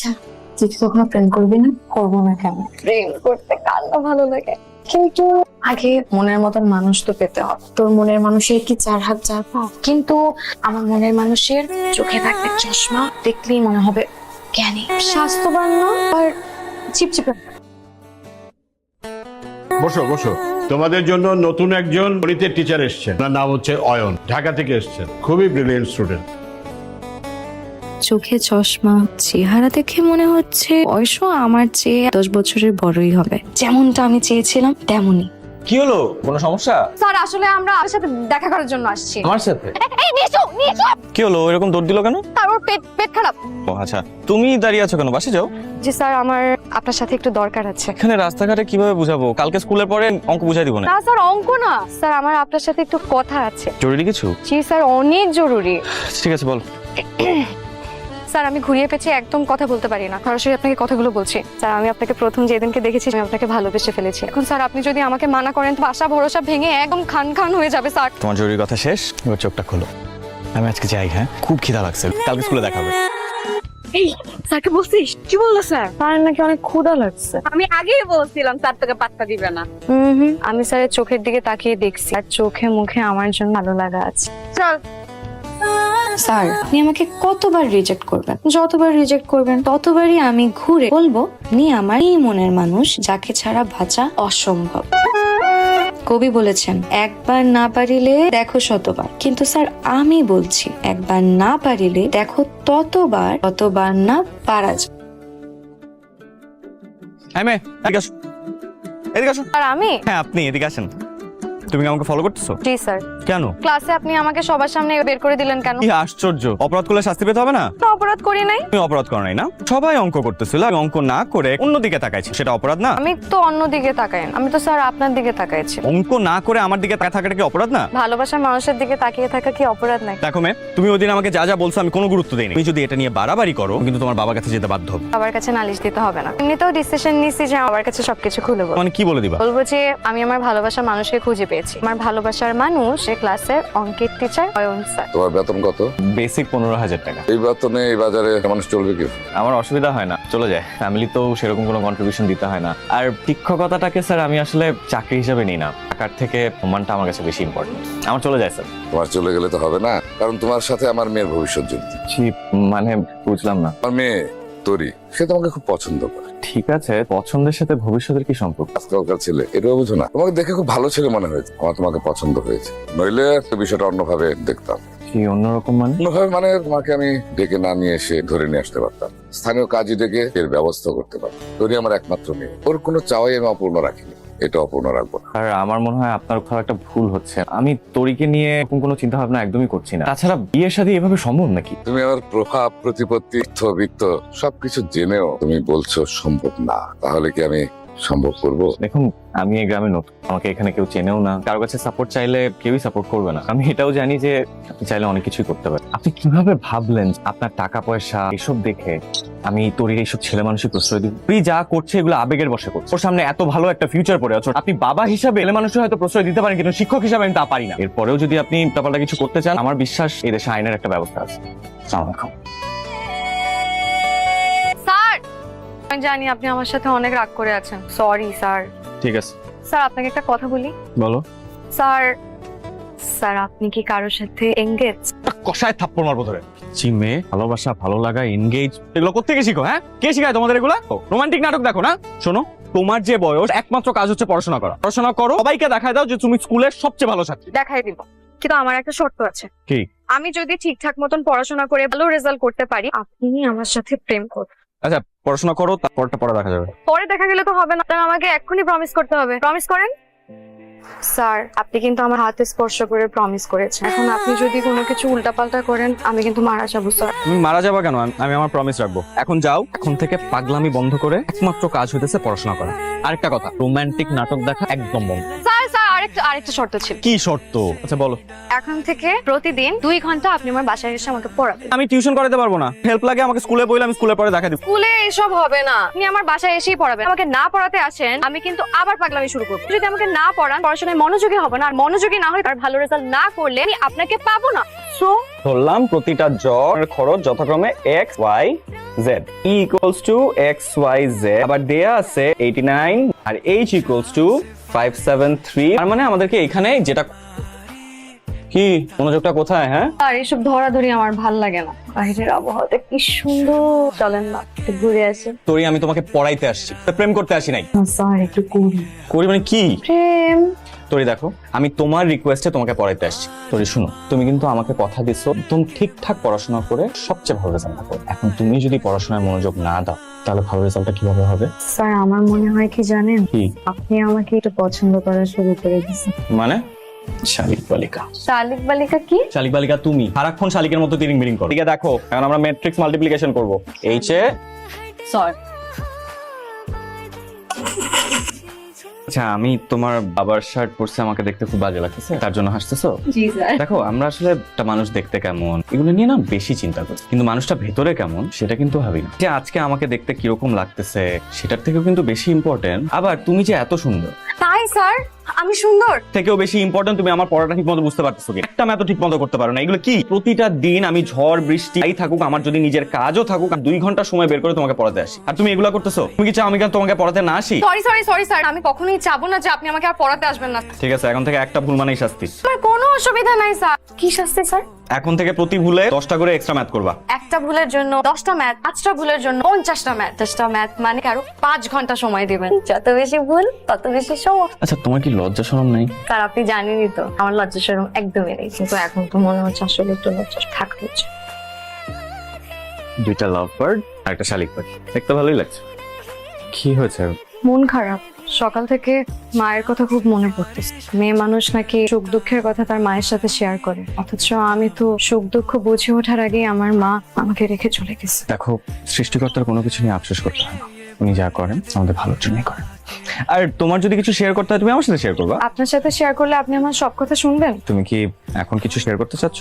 আচ্ছা তুই কি কখনো প্রেম করবি না? করব না কেন? প্রেম করতে কার না ভালো লাগে। কিন্তু আগে মনের মতন মানুষ তো পেতে হবে। তোর মনের মানুষের কি চার হাত চার পা? কিন্তু আমার মনের মানুষের চোখে থাকবে চশমা দেখলেই মনে হবে জ্ঞানী। স্বাস্থ্যবান না? আর চিপচিপে বসো বসো। তোমাদের জন্য নতুন একজন গণিতের টিচার এসছেন। তার নাম হচ্ছে অয়ন। ঢাকা থেকে এসছেন। খুবই ব্রিলিয়েন্ট স্টুডেন্ট চোখে চশমা চেহারা দেখে মনে হচ্ছে বয়সও আমার চেয়ে দশ বছরের বড়ই হবে। যেমনটা আমি চেয়েছিলাম তেমনই। কি হলো? কোনো সমস্যা? স্যার আসলে আমরা আপনার সাথে দেখা করার জন্য আসছি। আমার সাথে? এই নিচু নিচু কি হলো? এরকম দৌড় দিল কেন? তারপর পেট পেট খারাপ। ও আচ্ছা। তুমি দাঁড়িয়ে আছো কেন? বাসে যাও। জি স্যার আমার আপনার সাথে একটু দরকার আছে। এখানে রাস্তাঘাটে কীভাবে বুঝাবো? কালকে স্কুলের পরে অঙ্ক বুঝাই দিব না। না স্যার অঙ্ক না। স্যার আমার আপনার সাথে একটু কথা আছে। জরুরি কিছু? জি স্যার অনেক জরুরি। ঠিক আছে বল। স্যার আমি ঘুরিয়ে পেঁচে একদম কথা বলতে পারি না। সরাসরি আপনাকে কথাগুলো বলছি। স্যার আমি আপনাকে প্রথম যেদিনকে দেখেছি আমি আপনাকে ভালোবেসে ফেলেছি। এখন স্যার আপনি যদি আমাকে মানা করেন তো আশা ভরসা ভেঙে একদম খান খান হয়ে যাবে স্যার। তোমার জরুরি কথা শেষ? এবার চোখটা খোলো। আমি আজকে যাই হ্যাঁ? খুব খিদা লাগছে। কালকে স্কুলে দেখাবে এই স্যারকে বলছিস? কি বলল স্যার? স্যার নাকি অনেক ক্ষুধা লাগছে। আমি আগেই বলছিলাম স্যার তোকে পাত্তা দিবে না। হুম হুম আমি স্যারের চোখের দিকে তাকিয়ে দেখছি আর চোখে মুখে আমার জন্য ভালো লাগা আছে। চল। স্যার আপনি আমাকে কতবার রিজেক্ট করবেন? যতবার রিজেক্ট করবেন ততবারই আমি ঘুরে বলব নি আমার এই মনের মানুষ যাকে ছাড়া বাঁচা অসম্ভব। কবি বলেছেন একবার না পারিলে দেখো শতবার। কিন্তু স্যার আমি বলছি একবার না পারিলে দেখো ততবার ততবার না পারা যায়। এদিকে আসো। এদিকে আসো। আর আমি? হ্যাঁ আপনি এদিকে আসেন। তুমি কি আমাকে ফলো করতেছো? জি স্যার। কেন? ক্লাসে আপনি আমাকে সবার সামনে বের করে দিলেন কেন? কি আশ্চর্য। অপরাধ করলে শাস্তি পেতে হবে না? অপরাধ করি নাই। তুমি অপরাধ করো নাই না? সবাই অঙ্ক করতেছিল আমি অঙ্ক না করে অন্যদিকে তাকাইছি। সেটা অপরাধ না? আমি তো অন্য দিকে তাকাই আমি তো স্যার আপনার দিকে তাকাইছি। অঙ্ক না করে আমার দিকে তাকায় থাকাটা কি অপরাধ না? ভালোবাসার মানুষের দিকে তাকিয়ে থাকা কি অপরাধ নাকি? দেখো মে তুমি ওই দিন আমাকে যা যা বলছো আমি কোনো গুরুত্ব দিইনি। তুমি যদি এটা নিয়ে বাড়াবাড়ি করো কিন্তু তোমার বাবার কাছে যেতে বাধ্য হবে। বাবার কাছে নালিশ দিতে হবে না। এমনিতেও ডিসিশন নিছি যে আমার কাছে সবকিছু খুলে বলব। মানে কি বলে দিবা? বলব যে আমি আমার ভালোবাসার মানুষকে খুঁজে পেয়েছি। আমার ভালোবাসার মানুষ এই ক্লাসের অঙ্কের টিচার অয়ন স্যার। তোমার বেতন কত? বেসিক পনেরো হাজার টাকা। এই বেতনে এই বাজারে মানুষ চলবে কি? আমার অসুবিধা হয় না চলে যায়। ফ্যামিলি তো সেরকম কোনো কন্ট্রিবিউশন দিতে হয় না। আর শিক্ষকতাটাকে স্যার আমি আসলে চাকরি হিসেবে নিই না। টাকার থেকে সম্মানটা আমার কাছে বেশি ইম্পর্টেন্ট আমার চলে যায় স্যার। তোমার চলে গেলে তো হবে না কারণ তোমার সাথে আমার মেয়ের ভবিষ্যৎ জড়িত জি মানে বুঝলাম না। আমার মেয়ে তরি সে তোমাকে খুব পছন্দ করে। ঠিক আছে পছন্দের সাথে ভবিষ্যতের কি সম্পর্ক? আজকালকার ছেলে এটাও বুঝো না। তোমাকে দেখে খুব ভালো ছেলে মনে হয়েছে আমার তোমাকে পছন্দ হয়েছে। নইলে বিষয়টা অন্যভাবে দেখতাম। কি অন্যরকম মানে? অন্যভাবে মানে তোমাকে আমি ডেকে না নিয়ে এসে ধরে নিয়ে আসতে পারতাম। স্থানীয় কাজী ডেকে এর ব্যবস্থা করতে পারতাম। তরি আমার একমাত্র মেয়ে। ওর কোনো চাওয়াই আমি অপূর্ণ রাখিনি। এটা অপূর্ণ রাখব না। আর আমার মনে হয় আপনার কোথাও একটা ভুল হচ্ছে। আমি তরিকে নিয়ে এরকম কোনো চিন্তা ভাবনা একদমই করছি না। তাছাড়া বিয়ের সাথে এভাবে সম্ভব নাকি? তুমি আমার প্রভাব প্রতিপত্তি সবকিছু জেনেও তুমি বলছো সম্ভব না। তাহলে কি আমি সম্ভব করব? দেখুন, আমি এই গ্রামে নতুন, আমাকে এখানে কেউ চেনেও না। কারও কাছে সাপোর্ট চাইলে কেউই সাপোর্ট করবে না। আমি এটাও জানি যে আপনি চাইলে অনেক কিছুই করতে পারেন। আপনি কীভাবে ভাবলেন আপনার টাকা পয়সা এসব দেখে আমি তরির এইসব ছেলে মানুষই প্রশ্রয় দিব তুই যা করছে এগুলো আবেগের বসে করছে। ওর সামনে এত ভালো একটা ফিউচার পড়ে আছো। আপনি বাবা হিসাবে ছেলে মানুষের হয়তো প্রশ্রয় দিতে পারেন, কিন্তু শিক্ষক হিসাবে আমি তা পারি না। এরপরেও যদি আপনি তাপাল্টা কিছু করতে চান, আমার বিশ্বাস এই দেশে আইনের একটা ব্যবস্থা আছে। আসসালামু আমি জানি আপনি আমার সাথে অনেক রাগ করে আছেন। সরি স্যার ঠিক আছে। স্যার আপনাকে একটা কথা বলি? বলো। স্যার স্যার আপনি কি কারোর সাথে এঙ্গেজ কষায় থাপ্পড় মারবো ধরে। জি মেয়ে ভালোবাসা ভালো লাগা এনগেজ এগুলো কোথেকে শিখো হ্যাঁ? কে শিখায় তোমাদের এগুলো? রোমান্টিক নাটক দেখো না? শোনো তোমার যে বয়স একমাত্র কাজ হচ্ছে পড়াশোনা করা। পড়াশোনা করো সবাইকে দেখায় দাও যে তুমি স্কুলের সবচেয়ে ভালো ছাত্রী। দেখাই দিব। কিন্তু আমার একটা শর্ত আছে। কি? আমি যদি ঠিকঠাক মতন পড়াশোনা করে ভালো রেজাল্ট করতে পারি আপনি আমার সাথে প্রেম করুন আচ্ছা পড়াশোনা করো তারপরটা পড়া দেখা যাবে। পরে দেখা গেলে তো হবে না। আপনার আমাকে এক্ষুনি প্রমিস করতে হবে। প্রমিস করেন? স্যার আপনি কিন্তু আমার হাতে স্পর্শ করে প্রমিস করেছেন। এখন আপনি যদি কোনো কিছু উল্টাপাল্টা করেন আমি কিন্তু মারা যাব স্যার তুমি মারা যাবা কেন? আমি- আমি আমার প্রমিস রাখব। এখন যাও এখন থেকে পাগলামি বন্ধ করে একমাত্র কাজ হইতেছে পড়াশোনা করা। আরেকটা কথা রোমান্টিক নাটক দেখা একদম বন্ধ। স্যার আরেকটা আরেকটা শর্ত ছিল। কি শর্ত? আচ্ছা বলো। এখন থেকে প্রতিদিন দুই ঘণ্টা আপনি আমার বাসায় এসে আমাকে পড়াবেন। আমি টিউশন করাতে পারব না। হেল্প লাগে আমাকে স্কুলে বইলে আমি স্কুলে পরে দেখা দিব। স্কুলে এসব হবে না। আপনি আমার বাসায় এসেই পড়াবেন। আমাকে না পড়াতে আসেন আমি কিন্তু আবার পাগলামি শুরু করব। যদি আমাকে না পড়ান পড়াশোনায় মনোযোগী হবে না আর মনোযোগী না হয় আর ভালো রেজাল্ট না করলে আমি আপনাকে পাবো না। সো ধরলাম প্রতিটা জ্বর খরচ যথাক্রমে X Y Z E equals to X Y Z আবার দেয়া আছে eighty nine R H equals to five seven three তার মানে আমাদেরকে এখানে যেটা কি? মনোযোগটা কোথায় হ্যাঁ? আর এসব ধরাধরি আমার ভালো লাগে না। বাইরের আবহাওয়াটা কি সুন্দর। চলেন না একটু ঘুরে আসি। তোরই আমি তোমাকে পড়াইতে আসছি। প্রেম করতে আসি নাই? স্যার একটু করি। করি মানে কি? প্রেম। তোরি দেখো আমি তোমার রিকোয়েস্টে তোমাকে পড়াইতে আসছি। তোরি শুনো তুমি কিন্তু আমাকে কথা দিছো একদম ঠিকঠাক পড়াশোনা করে সবচেয়ে ভালো রেজাল্ট করো। এখন তুমি যদি পড়াশোনায় মনোযোগ না দাও তাহলে ভালো রেজাল্টটা কীভাবে হবে? স্যার আমার মনে হয় কি জানেন? কি? আপনি আমাকে একটু পছন্দ করা শুরু করে দিয়েছেন। মানে? শালিক বালিকা। শালিক বালিকা কি? শালিক বালিকা তুমি। সারাক্ষণ শালিকের মতো তিরিং বিরিং করো। ঠিক আছে দেখো এখন আমরা ম্যাট্রিক্স মাল্টিপ্লিকেশন করব। এইচ এ সর আচ্ছা আমি তোমার বাবার শার্ট পরছে আমাকে দেখতে খুব বাজে লাগতেছে তার জন্য হাসতেছো? জি স্যার। দেখো আমরা আসলে একটা মানুষ দেখতে কেমন? এগুলো নিয়ে না বেশি চিন্তা করি। কিন্তু মানুষটা ভেতরে কেমন সেটা কিন্তু ভাবি না। যে আজকে আমাকে দেখতে কীরকম লাগতেছে সেটার থেকেও কিন্তু বেশি ইম্পর্টেন্ট আবার তুমি যে এত সুন্দর। তাই স্যার? আমি সুন্দর। থেকেও বেশি ইম্পর্টেন্ট তুমি আমার পড়াটা ঠিক মতো বুঝতে পারতেছো কি একটা ম্যাথ ঠিক মতো করতে পারো না। এগুলো কি? প্রতিটা দিন আমি ঝড় বৃষ্টি যাই থাকুক আমার যদি নিজের কাজও থাকুক দুই ঘণ্টা সময় বের করে তোমাকে পড়াতে আসি। আর তুমি এগুলো করতেছো? তুমি কি চাও আমি কেন তোমাকে পড়াতে না আসি? সরি সরি সরি স্যার আমি কখনোই চাবো না যে আপনি আমাকে আর পড়াতে আসবেন না। ঠিক আছে এখন থেকে একটা ভুল মানেই শাস্তি। আমার কোনো অসুবিধা নাই স্যার কি শাস্তি স্যার এখন থেকে প্রতি ভুলে দশটা করে এক্সট্রা ম্যাথ করবা। একটা ভুলের জন্য দশটা ম্যাথ পাঁচটা ভুলের জন্য পঞ্চাশটা ম্যাথ দশটা ম্যাথ মানে আরও পাঁচ ঘণ্টা সময় দেবেন। যত বেশি ভুল তত বেশি সময়। আচ্ছা তোমার কি লজ্জা শরম নাই? স্যার আপনি জানেনই তো আমার লজ্জা সরম একদমই নেই। কিন্তু এখন তো মনে হচ্ছে আসলে একটু লজ্জা থাকতে হচ্ছে দুইটা লাভ বার্ড আর একটা শালিক পাখি। দেখতে ভালোই লাগছে। কি হয়েছে? মন খারাপ। সকাল থেকে মায়ের কথা খুব মনে পড়তেছে। মেয়ে মানুষ নাকি সুখ দুঃখের কথা তার মায়ের সাথে শেয়ার করে। অথচ আমি তো সুখ দুঃখ বুঝে ওঠার আগেই আমার মা আমাকে রেখে চলে গেছে। দেখো সৃষ্টিকর্তার কোনো কিছু নিয়ে আফসোস করতে হয় না। উনি যা করেন আমাদের ভালোর জন্যই করেন। আর তোমার যদি কিছু শেয়ার করতে হয় তুমি আমার সাথে শেয়ার করবা? আপনার সাথে শেয়ার করলে আপনি আমার সব কথা শুনবেন? তুমি কি এখন কিছু শেয়ার করতে চাচ্ছ?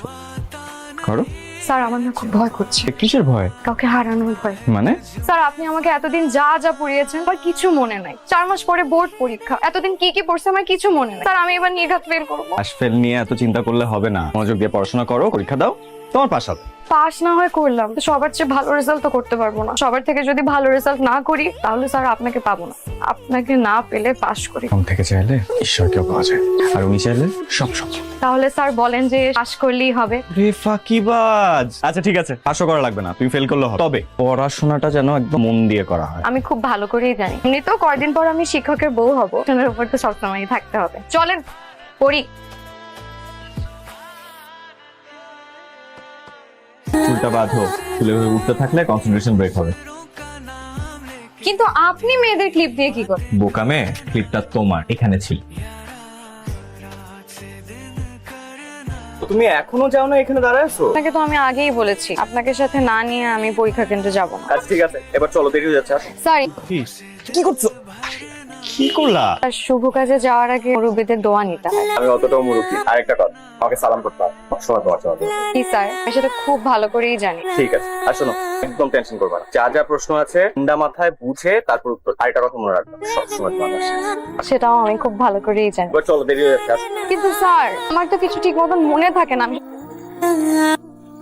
করো। স্যার আমার না খুব ভয় করছে। কিসের ভয়? কাউকে হারানোর ভয়। মানে? স্যার আপনি আমাকে এতদিন যা যা পড়িয়েছেন আমার কিছু মনে নাই। চার মাস পরে বোর্ড পরীক্ষা। এতদিন কি কি পড়ছে আমার কিছু মনে নাই। স্যার আমি এবার নির্ঘাত ফেল করব। পাশ ফেল নিয়ে এত চিন্তা করলে হবে না। মনোযোগ দিয়ে পড়াশোনা করো পরীক্ষা দাও। তোমার পাশ হবে পাস না হয় করলাম তো সবার চেয়ে ভালো রেজাল্ট তো করতে পারব না। সবার থেকে যদি ভালো রেজাল্ট না করি তাহলে স্যার আপনাকে পাবো না। আপনাকে না পেলে পাশ করি। কম থেকে চাইলে ঈশ্বরকেও পাওয়া যায়। আর উনি চাইলে সব সব। তাহলে স্যার বলেন যে পাশ করলেই হবে। রে ফাঁকিবাজ। আচ্ছা ঠিক আছে। পাশও করা লাগবে না। তুমি ফেল করলে হবে। তবে পড়াশোনাটা যেন একদম মন দিয়ে করা হয়। আমি খুব ভালো করেই জানি। এমনিতেও কয়দিন পর আমি শিক্ষকের বউ হব। সেটার উপর তো সবসময় থাকতে হবে। চলেন পড়ি। চুলটা বাঁধো চুলে উঠতে থাকলে কনসেন্ট্রেশন ব্রেক হবে। কিন্তু আপনি মেয়েদের ক্লিপ দিয়ে কি করেন? বোকামে ক্লিপটা তোমার এখানে ছিল। তুমি এখনও যাও না এখানে দাঁড়ায় আছো? আপনাকে তো আমি আগেই বলেছি আপনাকে সাথে না নিয়ে আমি পরীক্ষা কেন্দ্রে যাব না। আচ্ছা ঠিক আছে এবার চলো দেরি হয়ে যাচ্ছে আসো। সরি কি করছ? কি করলা? আর শুভ কাজে যাওয়ার আগে মুরব্বীদের দোয়া নিতে হয় আমি অতটাও মুরব্বী। আরেকটা কথা আমাকে সালাম করতে হবে। সবার দোয়া চাওয়া কি স্যার আমি সেটা খুব ভালো করেই জানি। ঠিক আছে আর শোনো একদম টেনশন করবা না। যা যা প্রশ্ন আছে ঠান্ডা মাথায় বুঝে তারপর উত্তর। আরেকটা কথা মনে রাখবা সবসময় তোমার পাশে সেটাও আমি খুব ভালো করেই জানি। এবার চলো দেরি হয়ে যাচ্ছে। কিন্তু স্যার আমার তো কিছু ঠিক মতন মনে থাকে না। আমি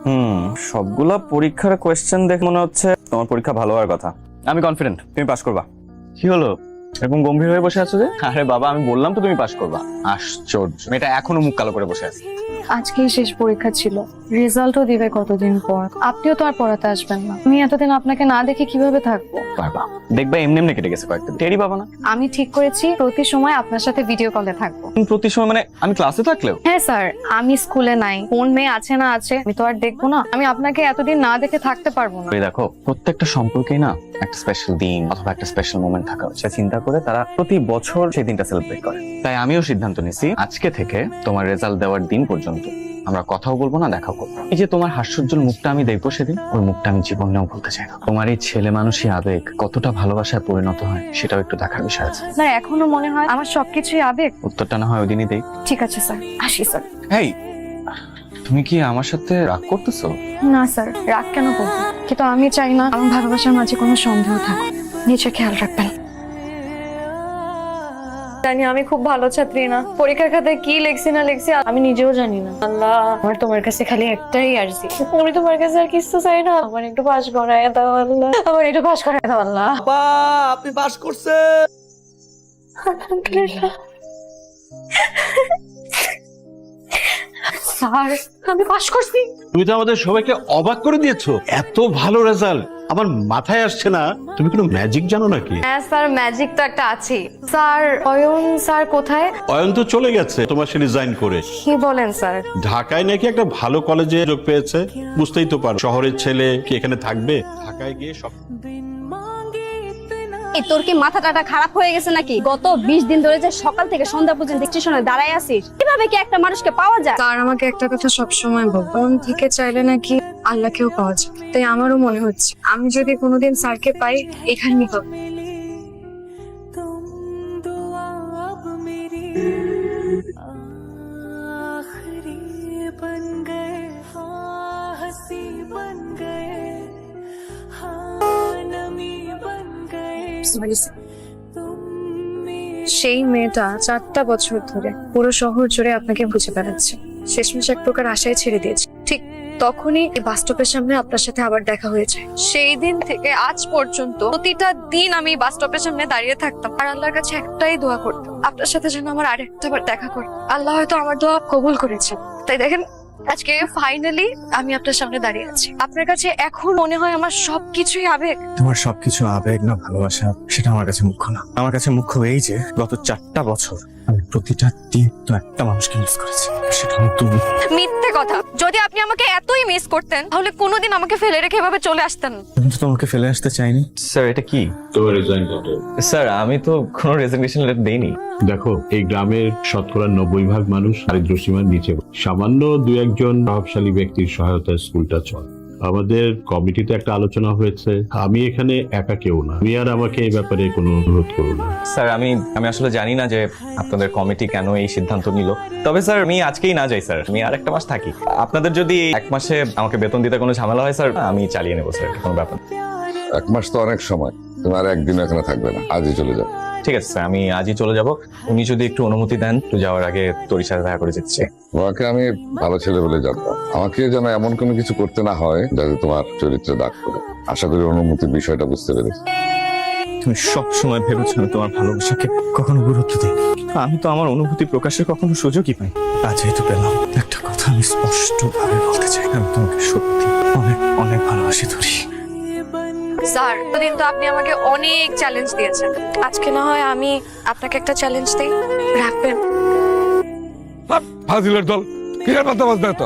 হুম সবগুলা পরীক্ষার কোয়েশ্চেন দেখে মনে হচ্ছে তোমার পরীক্ষা ভালো হওয়ার কথা। আমি কনফিডেন্ট তুমি পাস করবা। কি হলো? এরকম গম্ভীর হয়ে বসে আছো যে? আরে বাবা, আমি বললাম তো তুমি পাশ করবা। আশ্চর্য। মেয়েটা এখনও মুখ কালো করে বসে আছে। আজকেই শেষ পরীক্ষা ছিল। রেজাল্টও দিবে কতদিন পর। আপনিও তো আর পড়াতে আসবেন না। আমি এতদিন আপনাকে না দেখে কীভাবে থাকব? পারবা দেখবা এমনি এমনি কেটে গেছে কয়েকদিন। টেরি পাবা না। আমি ঠিক করেছি প্রতি সময় আপনার সাথে ভিডিও কলে থাকব। প্রতি সময় মানে আমি ক্লাসে থাকলেও? হ্যাঁ স্যার আমি স্কুলে নাই। কোন মেয়ে আছে না আছে আমি তো আর দেখব না। আমি আপনাকে এতদিন না দেখে থাকতে পারব না। এই দেখো প্রত্যেকটা সম্পর্কে না একটা স্পেশাল দিন অথবা একটা স্পেশাল মোমেন্ট থাকা উচিত। চিন্তা করে তারা প্রতি বছর সেই দিনটা সেলিব্রেট করে। তাই আমিও সিদ্ধান্ত নিছি আজকে থেকে তোমার রেজাল্ট দেওয়ার দিন পর্যন্ত আমরা কথাও বলব না দেখাও করব এই যে তোমার হাস্যোজ্জ্বল মুখটা আমি দেখব সেদিন ওই মুখটা আমি জীবনেও ভুলতে চাই না। তোমার এই ছেলে মানুষই আবেগ কতটা ভালোবাসায় পরিণত হয় সেটাও একটু দেখার বিষয় আছে। স্যার এখনও মনে হয় আমার সবকিছুই আবেগ। উত্তরটা না হয় ওই দিনই দেই। ঠিক আছে স্যার। আসি স্যার। হেই তুমি কি আমার সাথে রাগ করতেছো? না স্যার রাগ কেন করব? কিন্তু আমি চাই না আমার ভালোবাসার মাঝে কোনো সন্দেহ থাকুক। নিচে খেয়াল রাখবেন। জানি আমি খুব ভালো ছাত্রী না। পরীক্ষার খাতায় কি লেখছি না লেখছি আমি নিজেও জানি না। আল্লাহ। আমার তোমার কাছে খালি একটাই আরজি। আমি তোমার কাছে আর কিছু চাই না। আমার একটু পাস করায় দাও আল্লাহ। আমার একটু পাস করায় দাও আল্লাহ। বাবা আপনি পাস করছেন। আলহামদুলিল্লাহ স্যার আমি পাস করছি। তুমি তো আমাদের সবাইকে অবাক করে দিয়েছ। এত ভালো রেজাল্ট। আমার মাথায় আসছে না তুমি কোনো ম্যাজিক জানো নাকি? হ্যাঁ স্যার ম্যাজিক তো একটা আছেই। স্যার অয়ন স্যার কোথায়? অয়ন তো চলে গেছে তোমার সে রিজাইন করে। কি বলেন স্যার? ঢাকায় নাকি একটা ভালো কলেজে যোগ পেয়েছে? বুঝতেই তো পারো। শহরের ছেলে কি এখানে থাকবে? ঢাকায় গিয়ে সব এই তোর কি মাথা টাটা খারাপ হয়ে গেছে নাকি? গত বিশ দিন ধরে যে সকাল থেকে সন্ধ্যা পর্যন্ত স্টেশনে দাঁড়ায় আছিস কীভাবে কি একটা মানুষকে পাওয়া যায়? স্যার আমাকে একটা কথা সব সময় থেকে চাইলে নাকি আল্লাহকেও পাওয়া যায়। তাই আমারও মনে হচ্ছে, আমি যদি কোনোদিন স্যারকে পাই, এখানেই হবে। সেই মেয়েটা চারটা বছর ধরে পুরো শহর জুড়ে আপনাকে বুঝে বেড়াচ্ছে। শেষমেশ এক প্রকার আশায় ছেড়ে দিয়েছে। তখনই বাস স্টপের সামনে আপনার সাথে আবার দেখা হয়েছে। সেই দিন থেকে আজ পর্যন্ত প্রতিটা দিন আমি বাস স্টপের সামনে দাঁড়িয়ে থাকতাম। আর আল্লাহর কাছে একটাই দোয়া করতাম, আপনার সাথে যেন আমার আরেকটা বার দেখা করে আল্লাহ হয়তো আমার দোয়া কবুল করেছেন। তাই দেখেন, আজকে ফাইনালি আমি আপনার সামনে দাঁড়িয়ে আছি। আপনার কাছে এখন মনে হয় আমার সবকিছুই আবেগ। তোমার সবকিছু আবেগ না ভালোবাসা, সেটা আমার কাছে মুখ্য না। আমার কাছে মুখ্য এই যে, গত চারটা বছর আমি প্রতিটা দিন তো একটা মানুষকে মিস করেছি। সেটা তুমি মিথ্যে কথা। যদি আপনি আমাকে এতই মিস করতেন তাহলে কোনোদিন আমাকে ফেলে রেখে এভাবে চলে আসতেন। আমি তো তোমাকে ফেলে আসতে চাইনি। স্যার এটা কি? তোমার রিজাইন লেটার স্যার আমি তো কোনো রেজিগনেশন লেটার দেইনি। দেখো এই গ্রামের শতকরা নব্বই ভাগ মানুষ দারিদ্র্যসীমার নিচে। সামান্য দু একজন প্রভাবশালী ব্যক্তির সহায়তায় স্কুলটা চলে। আমাদের কমিটিতে একটা আলোচনা হয়েছে। আমি এখানে একা কেউ না। আমি আর আমাকে এই ব্যাপারে কোনো অনুরোধ করো না। স্যার আমি আমি আসলে জানি না যে আপনাদের কমিটি কেন এই সিদ্ধান্ত নিল। তবে স্যার আমি আজকেই না যাই স্যার। আমি আর একটা মাস থাকি। আপনাদের যদি এক মাসে আমাকে বেতন দিতে কোনো ঝামেলা হয় স্যার আমি চালিয়ে নেব স্যার। কোনো ব্যাপার এক মাস তো অনেক সময়। তুমি আর একদিন এখানে থাকবে না। আজই চলে যাও ঠিক আছে স্যার আমি আজই চলে যাব। উনি যদি একটু অনুমতি দেন একটু যাওয়ার আগে তোর সাথে দেখা করে যেতে চাই তোমাকে আমি ভালো ছেলে বলে জানতাম। আমাকে যেন এমন কোনো কিছু করতে না হয় যাতে তোমার চরিত্রে দাগ পড়ে। আশা করি অনুমতির বিষয়টা বুঝতে পেরেছি। তুমি সব সময় ভেবেছো আমি তোমার ভালোবাসাকে কখনো গুরুত্ব দিই। আমি তো আমার অনুভূতি প্রকাশের কখনো সুযোগই পাই আজ যেহেতু পেলাম। একটা কথা আমি স্পষ্ট ভাবে বলতে চাই আমি তোমাকে সত্যি অনেক অনেক ভালোবাসি ধরি। স্যার দিন তো আপনি আমাকে অনেক চ্যালেঞ্জ দিয়েছেন। আজকে না হয় আমি আপনাকে একটা চ্যালেঞ্জ দিই। রাখবেন? ফাজিলের দল কিরার মাথা দেয় তো